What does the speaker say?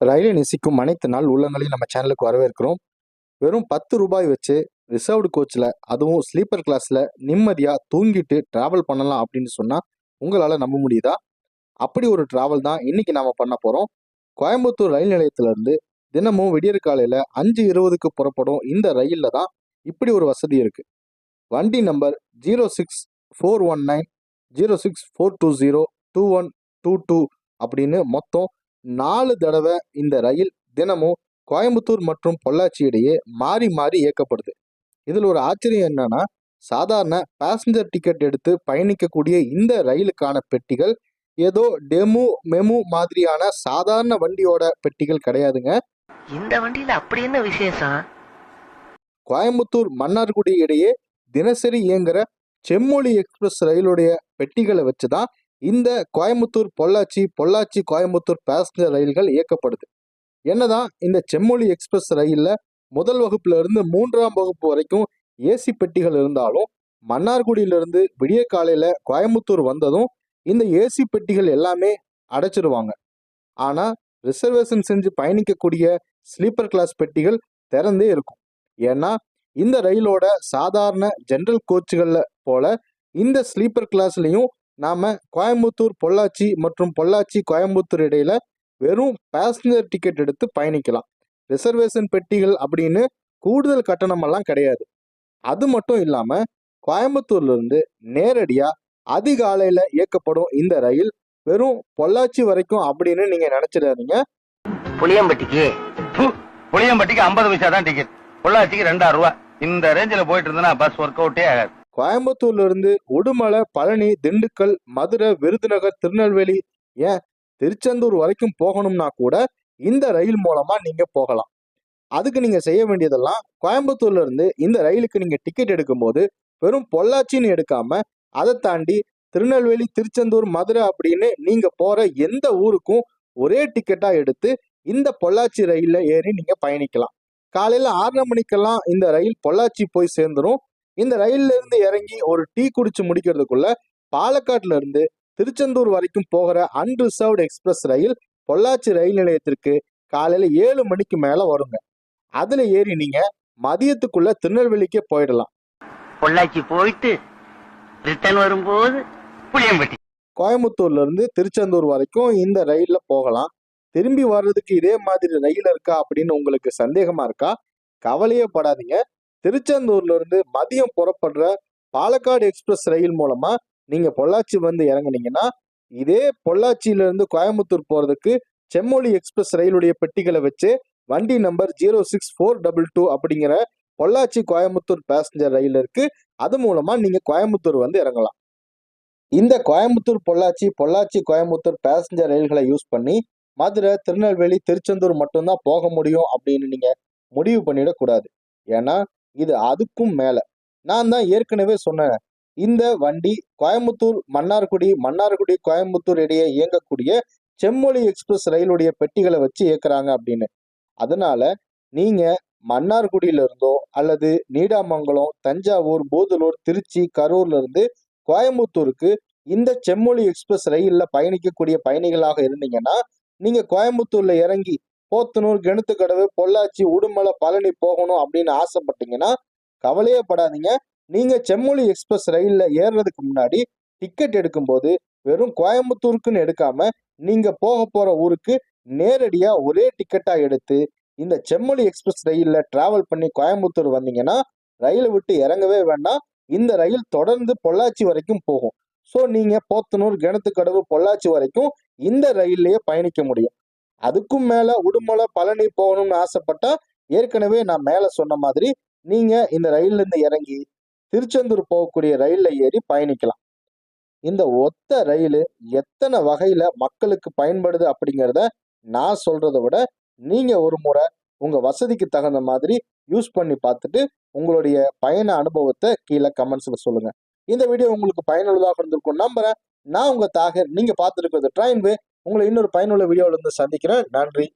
ரயிலை நேசிக்கும் அனைத்து நாள் உள்ளங்களையும் நம்ம சேனலுக்கு வரவேற்கிறோம். வெறும் பத்து ரூபாய் வச்சு ரிசர்வ்டு கோச்சில் அதுவும் ஸ்லீப்பர் கிளாஸில் நிம்மதியாக தூங்கிட்டு ட்ராவல் பண்ணலாம் அப்படின்னு சொன்னால் உங்களால் நம்ப முடியுதா? அப்படி ஒரு ட்ராவல் தான் இன்னைக்கு நாம் பண்ண போகிறோம் கோயம்புத்தூர் ரயில் நிலையத்திலேருந்து தினமும் விடியற் காலையில் அஞ்சு இருபதுக்கு புறப்படும் இந்த ரயிலில் தான் இப்படி ஒரு வசதி இருக்குது வண்டி number zero six four one nine zero six four two zero two one two two அப்படின்னு மொத்தம் நாலு தடவை இந்த ரயில் தினமும் கோயம்புத்தூர் மற்றும் பொள்ளாச்சி இடையே மாறி மாறி இயக்கப்படுது. இதில் ஒரு ஆச்சரியம் என்னன்னா சாதாரண பேசஞ்சர் டிக்கெட் எடுத்து பயணிக்கக்கூடிய இந்த ரயிலுக்கான பெட்டிகள் ஏதோ டெமு மெமு மாதிரியான சாதாரண வண்டியோட பெட்டிகள் கிடையாதுங்க. இந்த வண்டியில அப்படி என்ன விசேஷம்? கோயம்புத்தூர் மன்னார்குடி இடையே தினசரி இயங்குற செம்மொழி எக்ஸ்பிரஸ் ரயிலுடைய பெட்டிகளை வச்சு தான் இந்த கோயம்புத்தூர் பொள்ளாச்சி பொள்ளாச்சி கோயம்புத்தூர் பேசஞ்சர் ரயில்கள் இயக்கப்படுது. என்னதான் இந்த செம்மொழி எக்ஸ்பிரஸ் ரயிலில் முதல் வகுப்புல இருந்து மூன்றாம் வகுப்பு வரைக்கும் ஏசி பெட்டிகள் இருந்தாலும் மன்னார்குடியிலிருந்து விடிய காலையில கோயம்புத்தூர் வந்ததும் இந்த ஏசி பெட்டிகள் எல்லாமே அடைச்சிருவாங்க. ஆனா ரிசர்வேஷன் செஞ்சு பயணிக்கக்கூடிய ஸ்லீப்பர் கிளாஸ் பெட்டிகள் திறந்தே இருக்கும். ஏன்னா இந்த ரயிலோட சாதாரண ஜென்ரல் கோச்சுகள்ல போல இந்த ஸ்லீப்பர் கிளாஸ்லயும் நாம கோயம்புத்தூர் பொள்ளாச்சி மற்றும் பொள்ளாச்சி கோயம்புத்தூர் இடையில வெறும் பேசஞ்சர் டிக்கெட் எடுத்து பயணிக்கலாம். ரிசர்வேஷன் பெட்டிகள் அப்படின்னு கூடுதல் கட்டணமெல்லாம் கிடையாது. அது மட்டும் இல்லாம கோயம்புத்தூர்லேருந்து நேரடியாக அதிகாலையில் இயக்கப்படும் இந்த ரயில் வெறும் பொள்ளாச்சி வரைக்கும் அப்படின்னு நீங்க நினைச்சிடாதீங்க. புளியம்பட்டிக்கு. புளியம்பட்டிக்கு ஐம்பது பைசா தான் டிக்கெட் பொள்ளாச்சிக்கு ரெண்டாயிரம் ரூபாய். இந்த ரேஞ்சில் போயிட்டு இருந்தேன்னா பஸ் ஒர்க் அவுட்டே ஆகாது. கோயம்புத்தூர்ல இருந்து உடுமலை பழனி திண்டுக்கல் மதுரை விருதுநகர் திருநெல்வேலி ஏன் திருச்செந்தூர் வரைக்கும் போகணும்னா கூட இந்த ரயில் மூலமா நீங்க போகலாம். அதுக்கு நீங்க செய்ய வேண்டியதெல்லாம் கோயம்புத்தூர்ல இருந்து இந்த ரயிலுக்கு நீங்க டிக்கெட் எடுக்கும்போது வெறும் பொள்ளாச்சின்னு எடுக்காம அதை தாண்டி திருநெல்வேலி திருச்செந்தூர் மதுரை அப்படின்னு நீங்க போற எந்த ஊருக்கும் ஒரே டிக்கெட்டா எடுத்து இந்த பொள்ளாச்சி ரயிலில் ஏறி நீங்க பயணிக்கலாம். காலையில ஆறரை மணிக்கெல்லாம் இந்த ரயில் பொள்ளாச்சி போய் சேர்ந்துரும். இந்த ரயில்ல இருந்து இறங்கி ஒரு டீ குடிச்சு முடிக்கிறதுக்குள்ள பாலக்காட்டுல இருந்து திருச்செந்தூர் வரைக்கும் போகிற அன்ரிசர்வ்டு எக்ஸ்பிரஸ் ரயில் பொள்ளாச்சி ரயில் நிலையத்திற்கு காலையில ஏழு மணிக்கு மேல வருங்க. அதுல ஏறி நீங்க மதியத்துக்குள்ள திருநெல்வேலிக்கே போயிடலாம். பொள்ளாச்சி போயிட்டு ரிட்டர்ன் வரும்போது புளியம்பட்டி. கோயம்புத்தூர்ல இருந்து திருச்செந்தூர் வரைக்கும் இந்த ரயில்ல போகலாம். திரும்பி வர்றதுக்கு இதே மாதிரி ரயில் இருக்கா அப்படின்னு உங்களுக்கு சந்தேகமா இருக்கா? கவலையே படாதீங்க. திருச்செந்தூர்ல இருந்து மதியம் புறப்படுற பாலக்காடு எக்ஸ்பிரஸ் ரயில் மூலமா நீங்க பொள்ளாச்சி வந்து இறங்குனீங்கன்னா இதே பொள்ளாச்சியில இருந்து கோயம்புத்தூர் போறதுக்கு செம்மொழி எக்ஸ்பிரஸ் ரயிலுடைய பெட்டிகளை வச்சு வண்டி number zero six four double two அப்படிங்கிற பொள்ளாச்சி கோயம்புத்தூர் பேசஞ்சர் ரயில் இருக்கு. அது மூலமா நீங்க கோயம்புத்தூர் வந்து இறங்கலாம். இந்த கோயம்புத்தூர் பொள்ளாச்சி பொள்ளாச்சி கோயம்புத்தூர் பேசஞ்சர் ரயில்களை யூஸ் பண்ணி மதுரை திருநெல்வேலி திருச்செந்தூர் மட்டும்தான் போக முடியும் அப்படின்னு நீங்க முடிவு பண்ணிடக்கூடாது. ஏன்னா இது அதுக்கும் மேல. நான் தான் ஏற்கனவே சொன்னேன். இந்த வண்டி கோயம்புத்தூர் மன்னார்குடி மன்னார்குடி கோயம்புத்தூர் இடையே இயங்கக்கூடிய செம்மொழி எக்ஸ்பிரஸ் ரயிலுடைய பெட்டிகளை வச்சு இயக்குறாங்க அப்படின்னு. அதனால நீங்க மன்னார்குடியில இருந்தோ அல்லது நீடாமங்கலம் தஞ்சாவூர் போதலூர் திருச்சி கரூர்ல இருந்து கோயம்புத்தூருக்கு இந்த செம்மொழி எக்ஸ்பிரஸ் ரயில்ல பயணிக்கக்கூடிய பயணிகளாக இருந்தீங்கன்னா நீங்க கோயம்புத்தூர்ல இறங்கி போத்தனூர் கிணத்துக்கடவு பொள்ளாச்சி உடுமலை பழனி போகணும் அப்படின்னு ஆசைப்பட்டீங்கன்னா கவலையே படாதீங்க. நீங்க செம்மொழி எக்ஸ்பிரஸ் ரயில்ல ஏறுறதுக்கு முன்னாடி டிக்கெட் எடுக்கும்போது வெறும் கோயம்புத்தூருக்குன்னு எடுக்காம நீங்க போக போற ஊருக்கு நேரடியா ஒரே டிக்கெட்டா எடுத்து இந்த செம்மொழி எக்ஸ்பிரஸ் ரயில்ல டிராவல் பண்ணி கோயம்புத்தூர் வந்தீங்கன்னா ரயிலை விட்டு இறங்கவே வேண்டாம். இந்த ரயில் தொடர்ந்து பொள்ளாச்சி வரைக்கும் போகும். ஸோ நீங்க போத்தனூர் கிணத்துக்கடவு பொள்ளாச்சி வரைக்கும் இந்த ரயில்லையே பயணிக்க முடியும். அதுக்கும் மேல உடுமலை பழனி போகணும்னு ஆசைப்பட்டா ஏற்கனவே நான் மேல சொன்ன மாதிரி நீங்க இந்த ரயில்ல இருந்து இறங்கி திருச்செந்தூர் போகக்கூடிய ரயில்ல ஏறி பயணிக்கலாம். இந்த ஒத்த ரயில் எத்தனை வகையில மக்களுக்கு பயன்படுது அப்படிங்கிறத நான் சொல்கிறத விட நீங்க ஒரு முறை உங்க வசதிக்கு தகுந்த மாதிரி யூஸ் பண்ணி பார்த்துட்டு உங்களுடைய பயண அனுபவத்தை கீழே கமெண்ட்ஸ்ல சொல்லுங்க. இந்த வீடியோ உங்களுக்கு பயனுள்ளதாக இருந்திருக்கும் நம்புறேன். நான் உங்க தாகர். நீங்க பார்த்துருக்கிறது ட்ரெயின் உங்களை இன்னொரு பயனுள்ள வீடியோவில் இருந்து சந்திக்கிறேன். நன்றி.